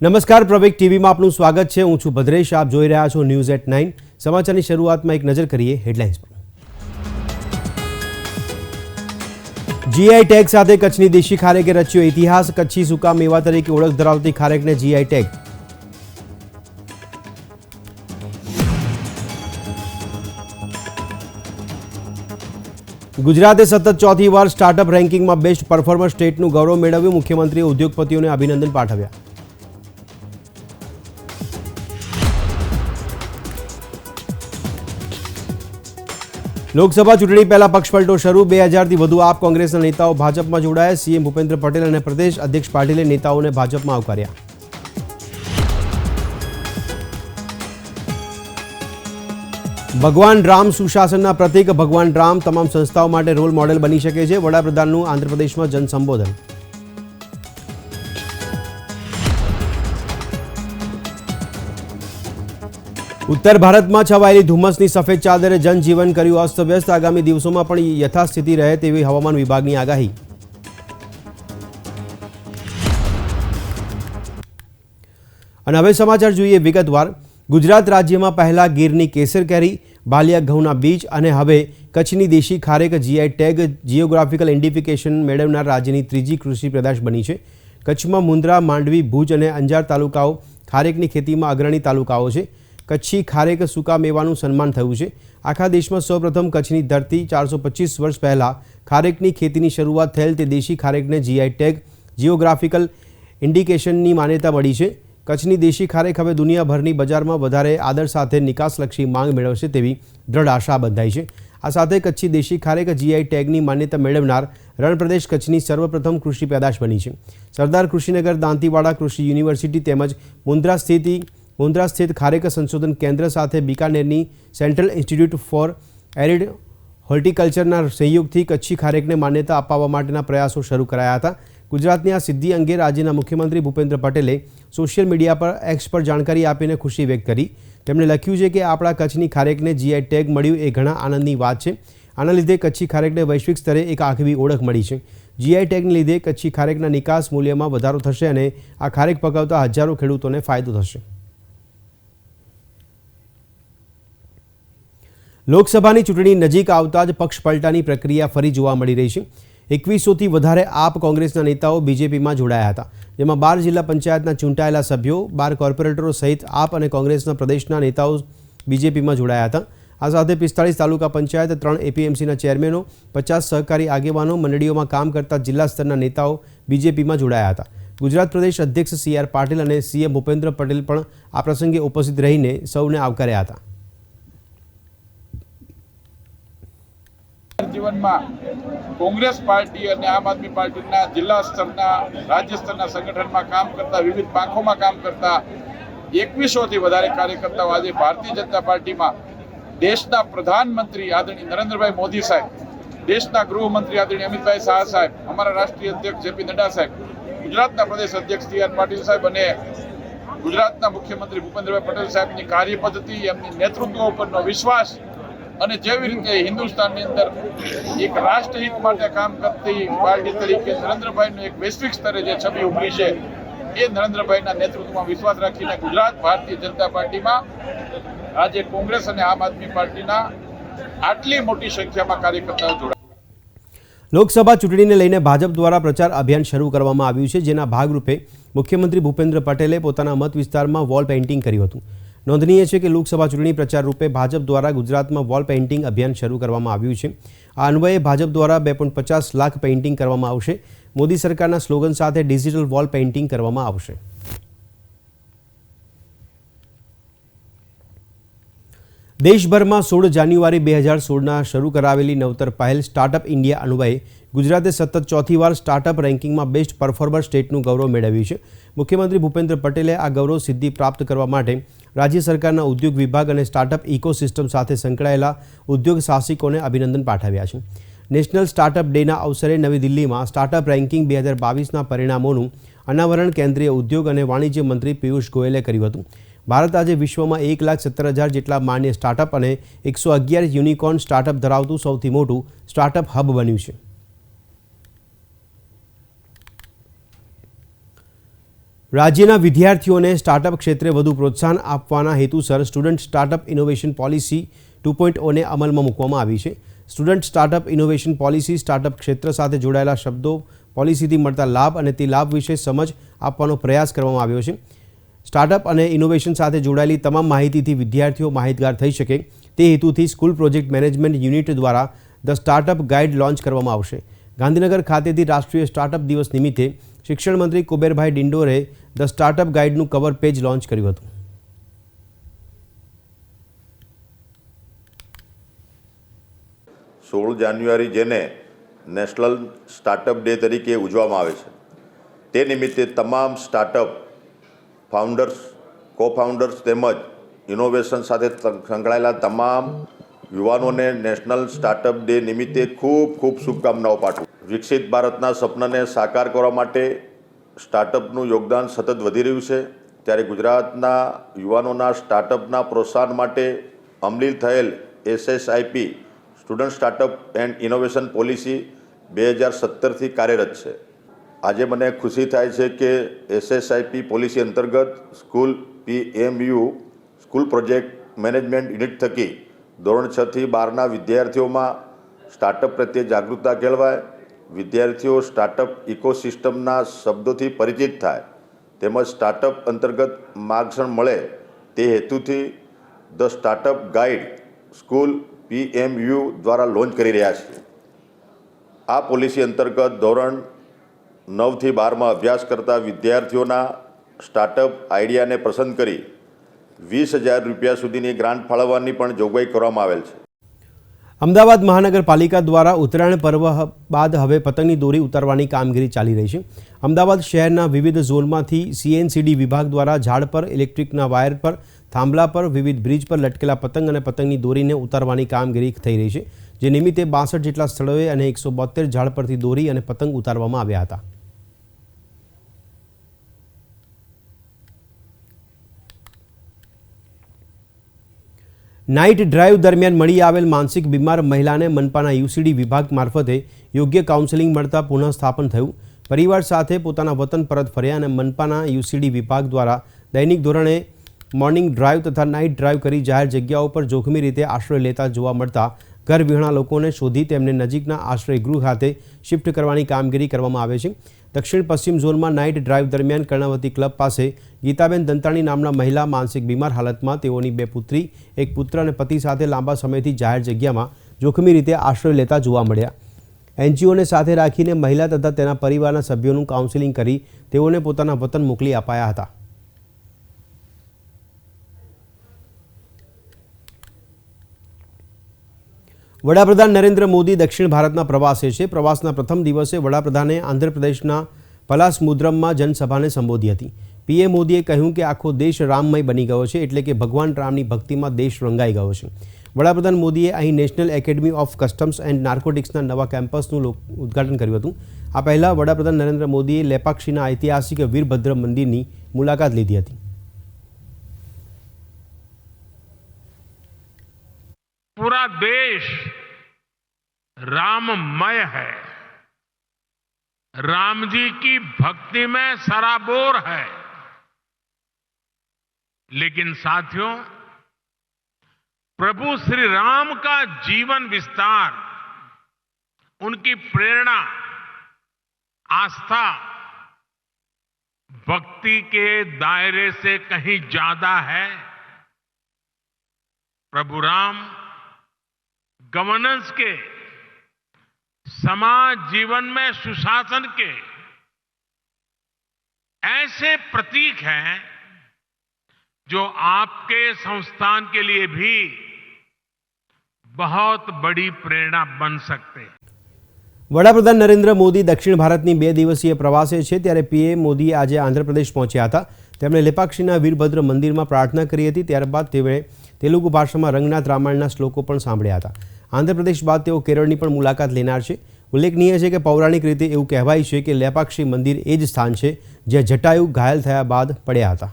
નમસ્કાર પ્રવેક ટીવીમાં આપનું સ્વાગત છે. હું છું ભદ્રેશ. આપ જોઈ રહ્યા છો ન્યૂઝ એટ નાઇન. સમાચારની શરૂઆતમાં એક નજર કરીએ હેડલાઇન્સ પર. જીઆઈ ટેગ સાથે કચ્છની દેશી ખારેકે રચ્યો ઇતિહાસ. કચ્છી સુકા મેવા તરીકે ઓળખ ધરાવતી ખારેકને જીઆઈ ટેગ ગુજરાતે સતત ચોથી વાર સ્ટાર્ટઅપ રેન્કિંગમાં બેસ્ટ પરફોર્મર સ્ટેટનું ગૌરવ મેળવ્યું. મુખ્યમંત્રીએ ઉદ્યોગપતિઓને અભિનંદન પાઠવ્યા. લોકસભા ચૂંટણી પહેલા પક્ષપલટો શરૂ. બે હજારથી વધુ આપ કોંગ્રેસના નેતાઓ ભાજપમાં જોડાયા. સીએમ ભૂપેન્દ્ર પટેલ અને પ્રદેશ અધ્યક્ષ પાટીલે નેતાઓને ભાજપમાં આવકાર્યા. ભગવાન રામ સુશાસનના પ્રતીક ભગવાન રામ તમામ સંસ્થાઓ માટે રોલ મોડેલ બની શકે છે. વડાપ્રધાનનું આંધ્રપ્રદેશમાં જનસંબોધન. ઉત્તર ભારતમાં છવાયેલી ધુમ્મસની સફેદ ચાદરે જનજીવન કર્યું અસ્તવ્યસ્ત. આગામી દિવસોમાં પણ યથાસ્થિતિ રહે તેવી હવામાન વિભાગની આગાહી. અને હવે સમાચાર જોઈએ વિગતવાર. ગુજરાત રાજ્યમાં પહેલા ગીરની કેસર કેરી, બાલિયા ઘઉંના બીજ અને હવે કચ્છની દેશી ખારેક જીઆઈ ટેગ જીઓગ્રાફિકલ ઇન્ડિફિકેશન મેળવનાર રાજ્યની ત્રીજી કૃષિ પેદાશ બની છે. કચ્છમાં મુન્દ્રા માંડવી, ભુજ અને અંજાર તાલુકાઓ ખારેકની ખેતીમાં અગ્રણી તાલુકાઓ છે. કચ્છી ખારેક સૂકા મેવાનું સન્માન થયું છે. આખા દેશમાં સૌપ્રથમ કચ્છની ધરતી ચારસો પચીસ વર્ષ પહેલાં ખારેકની ખેતીની શરૂઆત થયેલ તે દેશી ખારેકને જીઆઈ ટેગ જીઓગ્રાફિકલ ઇન્ડિકેશનની માન્યતા મળી છે. કચ્છની દેશી ખારેક હવે દુનિયાભરની બજારમાં વધારે આદર સાથે નિકાસલક્ષી માંગ મેળવશે તેવી દ્રઢ આશા બંધાઈ છે. આ સાથે કચ્છી દેશી ખારેક જીઆઈ ટેગની માન્યતા મેળવનાર રણપ્રદેશ કચ્છની સર્વપ્રથમ કૃષિ પેદાશ બની છે. સરદાર કૃષિનગર દાંતીવાડા કૃષિ યુનિવર્સિટી તેમજ મુન્દ્રા સ્થિત મુન્દ્રા સ્થિત ખારેક સંશોધન કેન્દ્ર સાથે બિકાનેરની સેન્ટ્રલ ઇન્સ્ટિટ્યૂટ ફોર એરિડ હોર્ટિકલ્ચરના સહયોગથી કચ્છી ખારેકને માન્યતા અપાવવા માટેના પ્રયાસો શરૂ કરાયા હતા. ગુજરાતની આ સિદ્ધિ અંગે રાજ્યના મુખ્યમંત્રી ભૂપેન્દ્ર પટેલે સોશિયલ મીડિયા પર એક્સ પર જાણકારી આપીને ખુશી વ્યક્ત કરી. તેમણે લખ્યું છે કે આપણા કચ્છની ખારેકને જીઆઈ ટેગ મળ્યું એ ઘણા આનંદની વાત છે. આના લીધે કચ્છી ખારેકને વૈશ્વિક સ્તરે એક આગવી ઓળખ મળી છે. જીઆઈ ટેગને લીધે કચ્છી ખારેકના નિકાસ મૂલ્યમાં વધારો થશે અને આ ખારેક પકાવતા હજારો ખેડૂતોને ફાયદો થશે. લોકસભાની ચૂંટણી નજીક આવતા જ પક્ષ પલટાની પ્રક્રિયા ફરી જોવા મળી રહી છે. એકવીસોથી વધારે આપ કોંગ્રેસના નેતાઓ બીજેપીમાં જોડાયા હતા. જેમાં બાર જિલ્લા પંચાયતના ચૂંટાયેલા સભ્યો, બાર કોર્પોરેટરો સહિત આપ અને કોંગ્રેસના પ્રદેશના નેતાઓ બીજેપીમાં જોડાયા હતા. આ સાથે પિસ્તાળીસ તાલુકા પંચાયત, ત્રણ એપીએમસીના ચેરમેનો, પચાસ સહકારી આગેવાનો મંડળીઓમાં કામ કરતા જિલ્લા સ્તરના નેતાઓ બીજેપીમાં જોડાયા હતા. ગુજરાત પ્રદેશ અધ્યક્ષ સી આર પાટીલ અને સીએમ ભૂપેન્દ્ર પટેલ પણ આ પ્રસંગે ઉપસ્થિત રહીને સૌને આવકાર્યા હતા. જીવનમાં કોંગ્રેસ પાર્ટી અને આમ આદમી પાર્ટીના જિલ્લા સ્તરના, રાજ્ય સ્તરના સંગઠનમાં કામ કરતા, વિવિધ પાંખોમાં કામ કરતા, એકવીસોથી વધારે કાર્યકર્તાઓ આજે ભારતીય જનતા પાર્ટીમાં દેશના પ્રધાનમંત્રી આદરણીય નરેન્દ્રભાઈ મોદી સાહેબ, દેશના ગૃહમંત્રી આદરણીય અમિતભાઈ શાહ સાહેબ, અમારા રાષ્ટ્રીય અધ્યક્ષ જેપી નડ્ડા સાહેબ, ગુજરાતના પ્રદેશ અધ્યક્ષ સી આર પાટીલ સાહેબ અને ગુજરાતના મુખ્યમંત્રી ભૂપેન્દ્રભાઈ પટેલ સાહેબની કાર્ય પદ્ધતિ એમની નેતૃત્વ ઉપરનો વિશ્વાસ અને જેવી રીતે હિન્દુસ્તાનની અંદર એક રાષ્ટ્રહિત માટે કામ કરતી પાર્ટી તરીકે નરેન્દ્રભાઈનું એક વૈશ્વિક સ્તરે જે છબી ઉભરી છે, એ નરેન્દ્રભાઈના નેતૃત્વમાં વિશ્વાસ રાખીને ગુજરાત ભારતીય જનતા પાર્ટીમાં આજે કોંગ્રેસ અને આમ આદમી પાર્ટીના આટલી મોટી સંખ્યામાં કાર્યકર્તાઓ જોડાયા. લોકસભા ચૂંટણીને લઈને ભાજપ દ્વારા પ્રચાર અભિયાન શરૂ કરવામાં આવ્યું છે, જેના ભાગરૂપે મુખ્યમંત્રી ભૂપેન્દ્ર પટેલે પોતાના મત વિસ્તારમાં વોલ પેઇન્ટિંગ કર્યું હતું. નોંધનીય છે કે લોકસભા ચૂંટણી પ્રચાર રૂપે ભાજપ દ્વારા ગુજરાતમાં વોલ પેઇન્ટિંગ અભિયાન શરૂ કરવામાં આવ્યું છે. આ અન્વયે ભાજપ દ્વારા બે પોઈન્ટ પચાસ લાખ પેઇન્ટિંગ કરવામાં આવશે. મોદી સરકારના સ્લોગન સાથે ડિજિટલ વોલ પેઇન્ટિંગ કરવામાં આવશે. દેશભરમાં સોળ જાન્યુઆરી બે હજાર સોળના શરૂ કરાવેલી નવતર પહેલ સ્ટાર્ટઅપ ઇન્ડિયા અન્વયે ગુજરાતે સતત ચોથી વાર સ્ટાર્ટઅપ રેન્કિંગમાં બેસ્ટ પરફોર્મર સ્ટેટનું ગૌરવ મેળવ્યું છે. મુખ્યમંત્રી ભૂપેન્દ્ર પટેલે આ ગૌરવ સિદ્ધિ પ્રાપ્ત કરવા માટે રાજ્ય સરકારના ઉદ્યોગ વિભાગ અને સ્ટાર્ટઅપ ઇકોસિસ્ટમ સાથે સંકળાયેલા ઉદ્યોગ સાહસિકોને અભિનંદન પાઠવ્યા છે. નેશનલ સ્ટાર્ટઅપ ડેના અવસરે નવી દિલ્હીમાં સ્ટાર્ટઅપ રેન્કિંગ બે હજાર બાવીસના પરિણામોનું અનાવરણ કેન્દ્રીય ઉદ્યોગ અને વાણિજ્ય મંત્રી પિયુષ ગોયલે કર્યું હતું. ભારત આજે વિશ્વમાં એક લાખ સત્તર હજાર જેટલા માન્ય સ્ટાર્ટઅપ અને એકસો અગિયાર યુનિકોર્ન સ્ટાર્ટઅપ ધરાવતું સૌથી મોટું સ્ટાર્ટઅપ હબ બન્યું છે. રાજ્યના વિદ્યાર્થીઓને સ્ટાર્ટઅપ ક્ષેત્રે વધુ પ્રોત્સાહન આપવાના હેતુસર student startup innovation policy two point ઓને અમલમાં મૂકવામાં આવી છે. Student startup innovation policy startup ક્ષેત્ર સાથે જોડાયેલા શબ્દો પોલિસીથી મળતા લાભ અને તે લાભ વિશે સમજ આપવાનો પ્રયાસ કરવામાં આવ્યો છે. સ્ટાર્ટઅપ અને ઇનોવેશન સાથે જોડાયેલી તમામ માહિતીથી વિદ્યાર્થીઓ માહિતગાર થઈ શકે તે હેતુથી સ્કૂલ પ્રોજેક્ટ મેનેજમેન્ટ યુનિટ દ્વારા ધ સ્ટાર્ટઅપ ગાઈડ લોન્ચ કરવામાં આવશે. ગાંધીનગર ખાતેથી રાષ્ટ્રીય સ્ટાર્ટઅપ દિવસ નિમિત્તે શિક્ષણ મંત્રી કુબેરભાઈ ડિંડોરે ધ સ્ટાર્ટઅપ ગાઈડનું કવર પેજ લોન્ચ કર્યું હતું. સોળ જાન્યુઆરી જેને નેશનલ સ્ટાર્ટઅપ ડે તરીકે ઉજવવામાં આવે છે. તે નિમિત્તે તમામ સ્ટાર્ટઅપ ફાઉન્ડર્સ કો ફાઉન્ડર્સ તેમજ ઇનોવેશન સાથે સંકળાયેલા તમામ યુવાનોને નેશનલ સ્ટાર્ટઅપ ડે નિમિત્તે ખૂબ ખૂબ શુભકામનાઓ પાઠવું. વિકસિત ભારતના સપનાને સાકાર કરવા માટે સ્ટાર્ટઅપનું યોગદાન સતત વધી રહ્યું છે. ત્યારે ગુજરાતના યુવાનોના સ્ટાર્ટઅપના પ્રોત્સાહન માટે અમલી થયેલ SSIP, student startup and innovation policy બે હજાર સત્તરથી કાર્યરત છે. આજે મને ખુશી થાય છે કે એસએસઆઈપી પોલિસી અંતર્ગત school PMU, school project management unit થકી ધોરણ છ થી બારના વિદ્યાર્થીઓમાં સ્ટાર્ટઅપ પ્રત્યે જાગૃતતા કેળવાય, વિદ્યાર્થીઓ સ્ટાર્ટઅપ ઇકોસિસ્ટમના શબ્દોથી પરિચિત થાય, તેમજ સ્ટાર્ટઅપ અંતર્ગત માર્ગદર્શન મળે તે હેતુથી the startup guide school PMU દ્વારા લોન્ચ કરી રહ્યા છે આ પોલિસી અંતર્ગત ધોરણ નવથી બારમાં અભ્યાસ કરતા વિદ્યાર્થીઓના સ્ટાર્ટઅપ આઈડિયાને પસંદ કરી વીસ હજાર રૂપિયા સુધીની ગ્રાન્ટ ફાળવવાની પણ જોગવાઈ કરવામાં આવેલ છે. અમદાવાદ મહાનગરપાલિકા દ્વારા ઉત્તરાયણ પર્વ બાદ હવે પતંગની દોરી ઉતારવાની કામગીરી ચાલી રહી છે. અમદાવાદ શહેરના વિવિધ ઝોનમાંથી સીએનસીડી વિભાગ દ્વારા ઝાડ પર, ઇલેક્ટ્રિકના વાયર પર, થાંભલા પર, વિવિધ બ્રિજ પર લટકેલા પતંગ અને પતંગની દોરીને ઉતારવાની કામગીરી થઈ રહી છે. જે નિમિત્તે બાસઠ જેટલા સ્થળોએ અને એકસો બોતેર ઝાડ પરથી દોરી અને પતંગ ઉતારવામાં આવ્યા હતા. નાઇટ ડ્રાઈવ દરમિયાન મળી આવેલ માનસિક બીમાર મહિલાને મનપાના યુસીડી વિભાગ મારફતે યોગ્ય કાઉન્સેલિંગ મળતા પુનઃસ્થાપન થયું. પરિવાર સાથે પોતાના વતન પરત ફર્યા અને મનપાના યુસીડી વિભાગ દ્વારા દૈનિક ધોરણે મોર્નિંગ ડ્રાઈવ તથા નાઇટ ડ્રાઈવ કરી જાહેર જગ્યાઓ પર જોખમી રીતે આશ્રય લેતા જોવા મળતા ઘર વિહોણા લોકોને શોધી તેમને નજીકના આશ્રય ગૃહ ખાતે શિફ્ટ કરવાની કામગીરી કરવામાં આવે છે. દક્ષિણ પશ્ચિમ ઝોનમાં નાઇટ ડ્રાઈવ દરમિયાન કર્ણાવતી ક્લબ પાસે ગીતાબેન દંતાણી નામના મહિલા માનસિક બીમાર હાલતમાં તેઓની બે પુત્રી, એક પુત્ર અને પતિ સાથે લાંબા સમયથી જાહેર જગ્યામાં જોખમી રીતે આશ્રય લેતા જોવા મળ્યા. એનજીઓને સાથે રાખીને મહિલા તથા તેના પરિવારના સભ્યોનું કાઉન્સેલિંગ કરી તેઓને પોતાના વતન મોકલી અપાયા હતા. વડાપ્રધાન નરેન્દ્ર મોદી દક્ષિણ ભારતના પ્રવાસે છે. પ્રવાસના પ્રથમ દિવસે વડાપ્રધાને આંધ્રપ્રદેશના પલાસમુદ્રમમાં જનસભાને સંબોધી હતી. પીએમ મોદીએ કહ્યું કે આખો દેશ રામમય બની ગયો છે એટલે કે ભગવાન રામની ભક્તિમાં દેશ રંગાઈ ગયો છે. વડાપ્રધાન મોદીએ અહીં national academy of customs and નાર્કોટિક્સના નવા કેમ્પસનું ઉદ્ઘાટન કર્યું હતું. આ પહેલાં વડાપ્રધાન નરેન્દ્ર મોદીએ લેપાક્ષીના ઐતિહાસિક વીરભદ્ર મંદિરની મુલાકાત લીધી હતી. પૂરા દેશ राममय है। राम जी की भक्ति में सराबोर है। लेकिन साथियों, प्रभु श्री राम का जीवन विस्तार, उनकी प्रेरणा, आस्था, भक्ति के दायरे से कहीं ज़्यादा है। प्रभु राम गवर्नेंस के समाज जीवन में सुशासन के ऐसे प्रतीक हैं जो आपके संस्थान के लिए भी बहुत बड़ी प्रेरणा बन सकते हैं વડાપ્રધાન નરેન્દ્ર મોદી દક્ષિણ ભારતની બે દિવસીય પ્રવાસે છે ત્યારે પીએમ મોદી આજે આંધ્રપ્રદેશ પહોંચ્યા હતા તેમણે લેપાક્ષીના વીરભદ્ર મંદિરમાં પ્રાર્થના કરી હતી ત્યારબાદ તેમણે તેલુગુ ભાષામાં રંગનાથ રામાયણના શ્લોકો પણ સાંભળ્યા હતા આંધ્રપ્રદેશ બાદ તેઓ કેરળની પણ મુલાકાત લેનાર છે. ઉલ્લેખનીય છે કે પૌરાણિક રીતે એવું કહેવાય છે કે લેપાક્ષી મંદિર એ જ સ્થાન છે, જ્યાં જટાયુ ઘાયલ થયા બાદ પડ્યા હતા.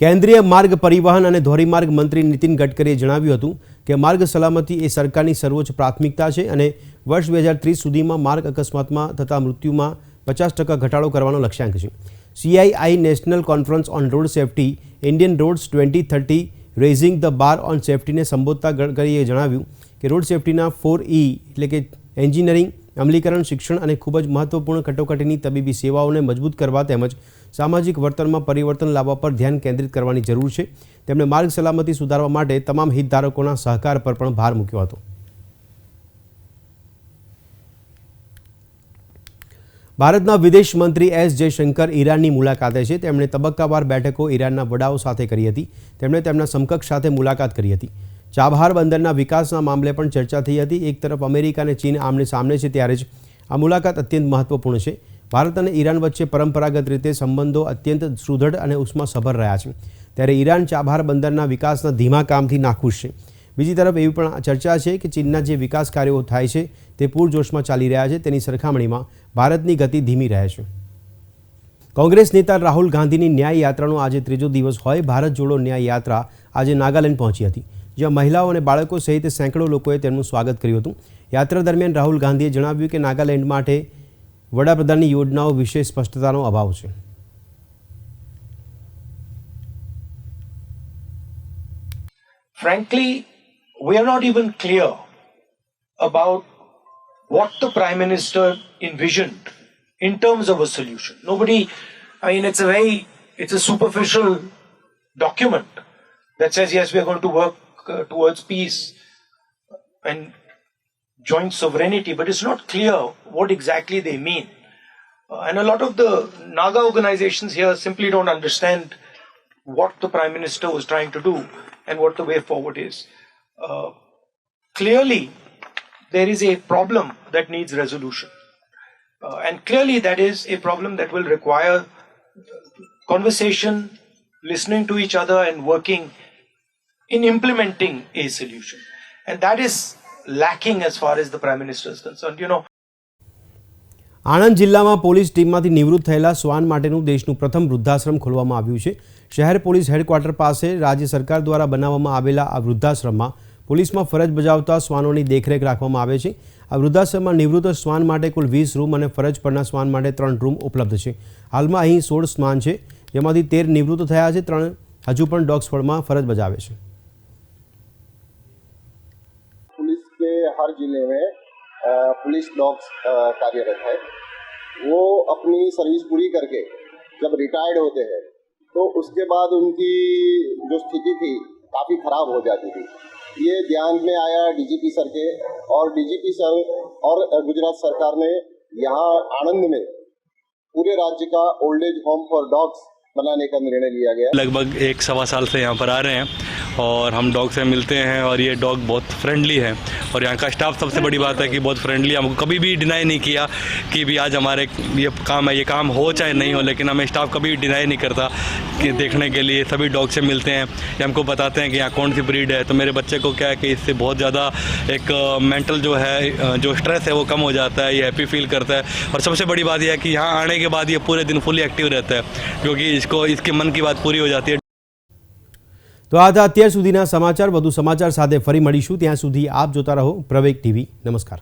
કેન્દ્રીય માર્ગ પરિવહન અને ધોરીમાર્ગ મંત્રી નીતિન ગડકરીએ જણાવ્યું હતું કે માર્ગ સલામતી એ સરકારની સર્વોચ્ચ પ્રાથમિકતા છે અને વર્ષ બે હજાર ત્રીસ સુધીમાં માર્ગ અકસ્માતમાં થતા મૃત્યુમાં પચાસ ટકા ઘટાડો કરવાનો લક્ષ્યાંક છે. CII national conference on road safety Indian roads twenty thirty raising the bar on સેફટીને સંબોધતા ગડકરીએ જણાવ્યું કે રોડ સેફટીના ફોર ઈ એટલે કે એન્જિનિયરિંગ અમલીકરણ, શિક્ષણ અને ખૂબ જ મહત્વપૂર્ણ કટોકટીની તબીબી સેવાઓને મજબૂત કરવા તેમજ સામાજિક વર્તનમાં પરિવર્તન લાવવા પર ધ્યાન કેન્દ્રિત કરવાની જરૂર છે. તેમણે માર્ગ સલામતી સુધારવા માટે તમામ હિતધારકોના સહકાર પર પણ ભાર મૂક્યો હતો. ભારતના વિદેશ મંત્રી એસ જયશંકર ઈરાનની મુલાકાતે છે. તેમણે તબક્કાવાર બેઠકો ઈરાનના વડાઓ સાથે કરી હતી. તેમણે તેમના સમકક્ષ સાથે મુલાકાત કરી હતી. ચાબહાર બંદરના વિકાસના મામલે પણ ચર્ચા થઈ હતી. એક તરફ અમેરિકા અને ચીન આમને સામને છે ત્યારે જ આ મુલાકાત અત્યંત મહત્વપૂર્ણ છે. ભારત અને ઈરાન વચ્ચે પરંપરાગત રીતે સંબંધો અત્યંત સુદૃઢ અને ઉષ્માસભર રહ્યા છે. ત્યારે ઈરાન ચાબહાર બંદરના વિકાસના ધીમા કામથી નાખુશ છે. બીજી તરફ એવી પણ ચર્ચા છે કે ચીનના જે વિકાસ કાર્યો થાય છે તે પૂરજોશમાં ચાલી રહ્યા છે તેની સરખામણીમાં ભારતની ગતિ ધીમી રહે છે. કોંગ્રેસ નેતા રાહુલ ગાંધીની ન્યાય યાત્રાનો આજે ત્રીજો દિવસ હોય. ભારત જોડો ન્યાય યાત્રા આજે નાગાલેન્ડ પહોંચી હતી જ્યાં મહિલાઓ અને બાળકો સહિત સેંકડો લોકોએ તેમનું સ્વાગત કર્યું હતું. યાત્રા દરમિયાન રાહુલ ગાંધીએ જણાવ્યું કે નાગાલેન્ડ માટે વડાપ્રધાનની યોજનાઓ વિશે સ્પષ્ટતાનો અભાવ છે. Frankly, we are not even clear about what the Prime Minister envisioned in terms of a solution. Nobody, I mean, it's a very, it's a superficial document that says, yes, we are going to work uh, towards peace and joint sovereignty, but it's not clear what exactly they mean. Uh, and a lot of the Naga organizations here simply don't understand what the Prime Minister was trying to do and what the way forward is. Uh, clearly, there is a problem that needs resolution. Uh, and clearly, that is a problem that will require conversation, listening to each other, and working in implementing a solution. And that is lacking as far as the Prime Minister is concerned. You know, Anand જિલ્લામાં police ટીમમાંથી નિવૃત્ત થયેલા શ્વાન માટેનું દેશનું પ્રથમ વૃદ્ધાશ્રમ ખોલવામાં આવ્યું છે. શહેર પોલીસ હેડક્વાર્ટર પાસે રાજ્ય સરકાર દ્વારા બનાવવામાં આવેલા આ વૃદ્ધાશ્રમમાં પોલીસમાં ફરજ બજાવતા સ્વાનોની દેખરેખ રાખવામાં આવે છે. આ વૃદ્ધાશ્રમમાં નિવૃત્ત સ્વાન માટે કુલ વીસ રૂમ અને ફરજ પરના સ્વાન માટે ત્રણ રૂમ ઉપલબ્ધ છે. હાલમાં અહીં સોળ શ્વાન છે, જેમાંથી તેર નિવૃત્ત થયા છે, ત્રણ હજુ પણ ડોગ ફળમાં ફરજ બજાવે છે. પોલીસ હર જિલ્લે पुलिस डॉग्स कार्यरत है। वो अपनी सर्विस पूरी करके जब रिटायर्ड होते हैं तो उसके बाद उनकी जो स्थिति थी, काफ़ी खराब हो जाती थी। ये ध्यान में आया डीजीपी सर के और डीजीपी सर और गुजरात सरकार ने यहाँ आनंद में पूरे राज्य का old age home for dogs बनाने का निर्णय लिया गया। लगभग एक सवा साल से यहाँ पर आ रहे हैं। और हम डॉग से मिलते हैं और ये डॉग बहुत फ्रेंडली है। और यहाँ का स्टाफ सबसे बड़ी बात है कि बहुत फ्रेंडली हमको कभी भी डिनाई नहीं किया कि भी आज हमारे ये काम है, ये काम हो चाहे नहीं हो, लेकिन हमें स्टाफ कभी डिनाई नहीं करता कि देखने के लिए। सभी डॉग से मिलते हैं। ये हमको बताते हैं कि यहाँ कौन सी ब्रीड है। तो मेरे बच्चे को क्या है कि इससे बहुत ज़्यादा एक मेंटल जो है जो स्ट्रेस है वो कम हो जाता है, ये हैप्पी फील करता है। और सबसे बड़ी बात यह है कि यहाँ आने के बाद ये पूरे दिन फुली एक्टिव रहता है, क्योंकि इसको, इसके मन की बात पूरी हो जाती है। તો આ હતા અત્યાર સુધીના સમાચાર, વધુ સમાચાર સાથે ફરી મળીશું. ત્યાં સુધી આપ જોતા રહો પ્રવેગ ટીવી. નમસ્કાર.